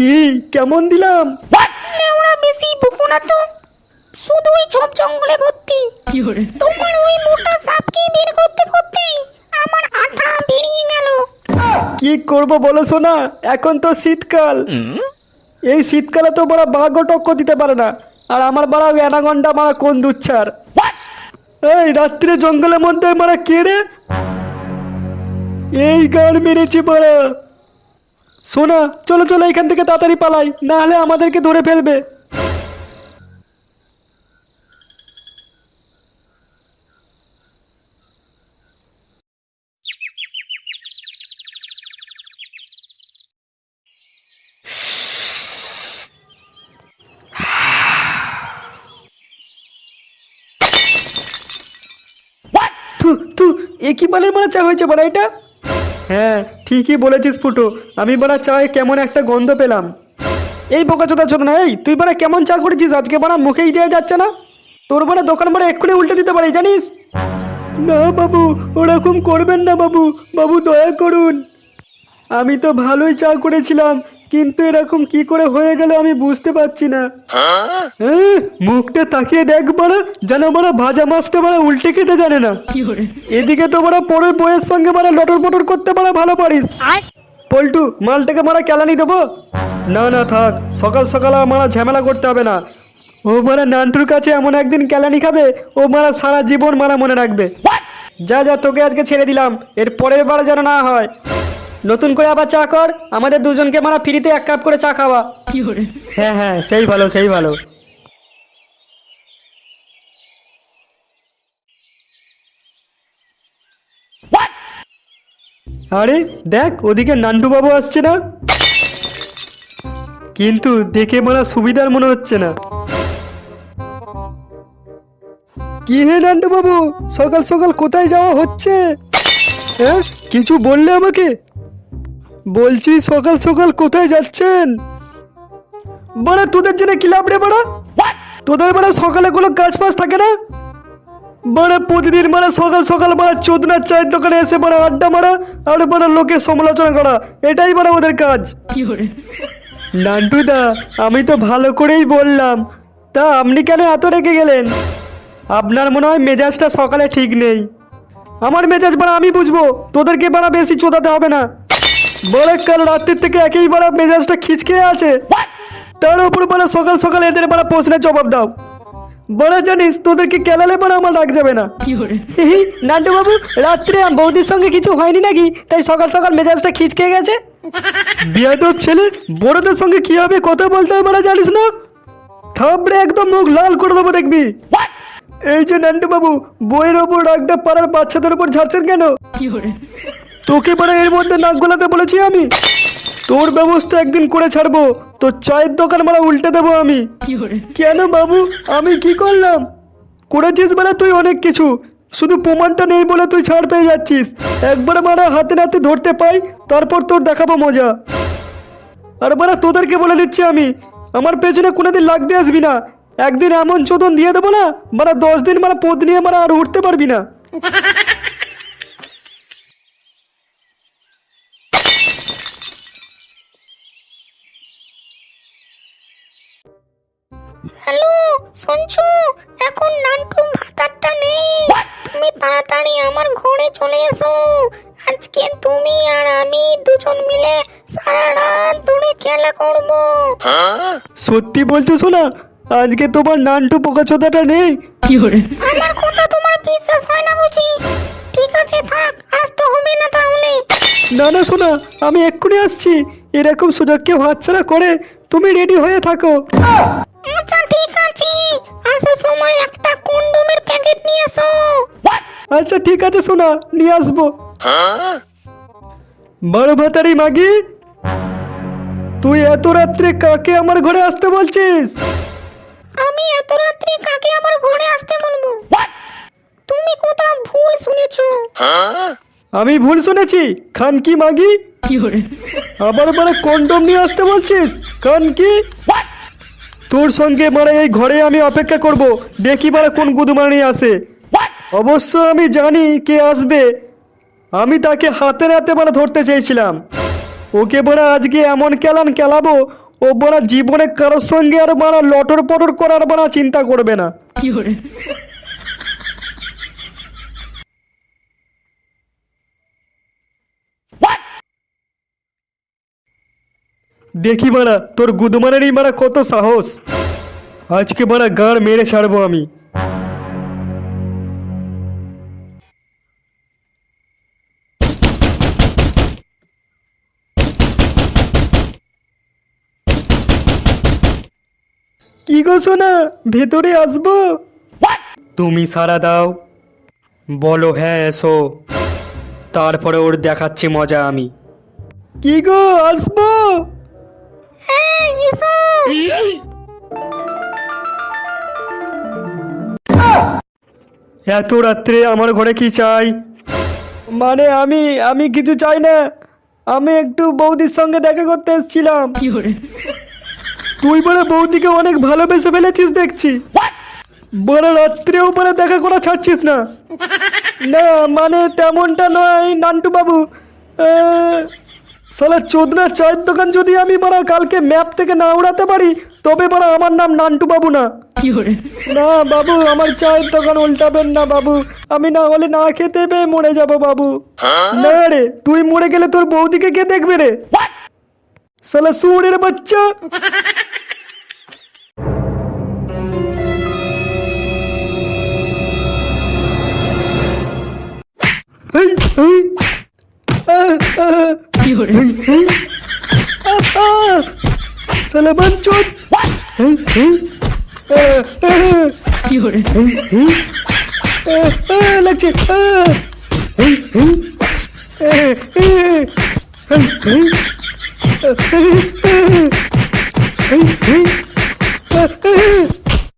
কি? কেমন দিলাম? ওরা বেশি বকো না তো। শুধু ওই ঝোপ জঙ্গলে ভর্তি। তোমার ওই মোটা সাপকে বের করতে করতে আমার আঠা বেরিয়ে গেল। কি করব বলো শোনা এখন তো শীতকাল। এই শীতকালে তো বড় বাঘও টক্কর দিতে পারে না। আর আমার বাড়া অ্যানাগন্ডা মারা কোন দুচ্ছার? এই রাত্রে জঙ্গলের মধ্যে মারা কেড়ে এই গান মেরেছি মারা। শোনা চলো চলো, এখান থেকে তাড়াতাড়ি পালাই, না হলে আমাদেরকে ধরে ফেলবে। থু থু কি বালের মারা চা হয়েছে বলা এটা? হ্যাঁ ঠিকই বলেছিস ফুটো। আমি বাড়া চায় কেমন একটা গন্ধ পেলাম। এই বোকা চোদা ছোট না এই, তুই বাড়া কেমন চা করেছিস? আজকে বাড়া মুখেই দেওয়া যাচ্ছে না। তোর বলে দোকান বাড়া এক্ষুনি উল্টে দিতে পারে, জানিস? না বাবু, ওরকম করবেন না বাবু। বাবু দয়া করুন। আমি তো ভালোই চা করেছিলাম। কিন্তু এরকম কি করে হয়ে গেল আমি বুঝতে পারছি না। হ্যাঁ, মুখটা তাকিয়ে দেখ বাড়া যেন বাড়া ভাজা মাছটা বাড়া উল্টে খেতে জানে না। এদিকে তো বাড়া পরের বইয়ের সঙ্গে বাড়া লটর পটর করতে বাড়া ভালো পারিস। পল্টু মালটাকে মারা কেলানি দেবো? না না থাক সকাল সকাল আর মারা ঝামেলা করতে হবে না। ও মারা নান্টুর কাছে এমন একদিন কেলানি খাবে ও মারা সারা জীবন মারা মনে রাখবে। যা যা তোকে আজকে ছেড়ে দিলাম এর পরের বার যেন না হয়। নতুন করে আবার চা কর আমাদের দুজনকে মারা ফ্রিতে এক কাপ করে চা খাওয়া। হ্যাঁ হ্যাঁ সেই ভালো সেই ভালো। আরে দেখ ওদিকে নান্টু বাবু আসছে না? কিন্তু দেখে মারা সুবিধার মনে হচ্ছে না। কি হে নান্টু বাবু সকাল সকাল কোথায় যাওয়া হচ্ছে? হ্যাঁ কিছু বললে আমাকে? বলছি সকাল সকাল কোথায় যাচ্ছেন? বাড়া তোদের জন্য কি লাভ রে বাড়া? তোদের বাড়া সকালে কোনো কাজ ফাজ থাকে না? বাড়া প্রতিদিন মারা সকাল সকাল মারা চোদনার চায়ের দোকানে এসে মারা আড্ডা মারা আর মারা লোকের সমালোচনা করা। এটাই মারা ওদের কাজ। নান্টুদা আমি তো ভালো করেই বললাম। তা আপনি কেন এত রেগে গেলেন? আপনার মনে হয় মেজাজটা সকালে ঠিক নেই। আমার মেজাজ বাড়া আমি বুঝব। তোদেরকে বাড়া বেশি চোদাতে হবে না। বলে কাল রাত্রির থেকে একই বাড়া মেজাজটা খিচকে আছে। তার উপর বলে সকাল সকাল এদের বাড়া প্রশ্নের জবাব দাও। বলে জানিস তোদেরকে কেলালে বাড়া আমার রাগ যাবে না। নান্টু বাবু রাত্রে বৌদির সঙ্গে কিছু হয়নি নাকি? তাই সকাল সকাল মেজাজটা খিচকে গেছে। বিয়াদব ছেলে বড়দের সঙ্গে কি হবে কথা বলতে হবে বাড়া জানিস না? থাবড়ে একদম মুখ লাল করে দেবো দেখবি। এই যে নান্টু বাবু বইয়ের ওপর রাগটা পাড়ার বাচ্চাদের উপর ঝাড়ছেন কেন? তোকে মানে এর মধ্যে নাক গলাতে বলেছি আমি। তোর ব্যবস্থা একদিন করে ছাড়বো। তোর চায়ের দোকান মারা উল্টে দেবো আমি। কেন বাবু? আমি কি করলাম? করেছিস বেলা তুই অনেক কিছু। শুধু প্রমাণটা নেই বলে তুই ছাড় পেয়ে যাচ্ছিস। একবার মারা হাতে নাতে ধরতে পাই তারপর তোর দেখাবো মজা। আর বারা তোদেরকে বলে দিচ্ছি আমি আমার পেছনে কোনোদিন লাগতে আসবি না। একদিন এমন চোদন দিয়ে দেবো না মানে দশ দিন মানে পদ নিয়ে মানে আর উঠতে পারবি না। হ্যালো শুনছো? এখন নান্টু ভাতারটা নেই। তুমি তাড়াতাড়ি আমার ঘরে চলে এসো। আজকে তুমি আর আমি দুজন মিলে সারা রাত ধরে খেলা করব। সত্যি বলছো শোনা আজকে তোমার নানটু পোকাচোদাটা নেই? আমার কথা তোমার বিশ্বাস হয় না বুঝি? ঠিক আছে থাক আসতে হবে না তাহলে। না না শোনা আমি এক্ষুনি আসছি। এরকম সুযোগ কেউ হাতছাড়া করে তুমি রেডি হয়ে থাকো। আসার সময় একটা কন্ডোমের প্যাকেট নিয়ে এসো আচ্ছা ঠিক আছে শোনা নিয়ে আসব। বড় ভাতারি মাগি। তুই এত রাত্রে কাকে আমার ঘরে আসতে বলছিস? আমি এত রাত্রে কাকে আমার ঘরে আসতে বলব? তুমি কোথাও ভুল শুনেছো? আমি ভুল শুনেছি খান কি মাগি? আবার মানে কন্ডম নিয়ে আসতে বলছিস খান কি? তোর সঙ্গে মানে এই ঘরে আমি অপেক্ষা করব। দেখি মানে কোন গুদমানি আসে অবশ্য আমি জানি কে আসবে। আমি তাকে হাতে নাতে মানে ধরতে চেয়েছিলাম। ওকে বলে আজকে এমন কেলান কেলাবো ও বড় জীবনে কারোর সঙ্গে আর মারা লটর পটর করার বড় চিন্তা করবে না। দেখি মারা তোর গুদমানেরই মারা কত সাহস। আজকে মারা গাড় মেরে ছাড়বো আমি। কি গো সোনা ভেতরে আসব? তুমি সারা দাও। বলো হ্যাঁ এসো। তারপরে ওর দেখাচ্ছি মজা আমি। কি গো আসব? এসো। এত রাত্রে আমার ঘরে কি চাই? মানে আমি আমি কিছু চাই না। আমি একটু বৌদির সঙ্গে দেখা করতে এসেছিলাম। তুই বলে বৌদিকে অনেক ভালোবেসে ফেলেছিস দেখছি। বড় রাত্রেও বলে দেখা করা ছাড়ছিস না। না মানে তেমনটা নয় নান্টু বাবু সালা চোদনা চায়ের দোকান যদি আমি বড় কালকে ম্যাপ থেকে না উড়াতে পারি তবে বড় আমার নাম নান্টু বাবু না। না বাবু আমার চায়ের দোকান উল্টাবেন না বাবু। আমি না হলে না খেতে পেয়ে মরে যাব বাবু। না রে তুই মরে গেলে তোর বৌদিকে কে দেখবে রে? সালা সুরের বাচ্চা। এই, এই, সালামান চোদ লাগছে। Hey, hey.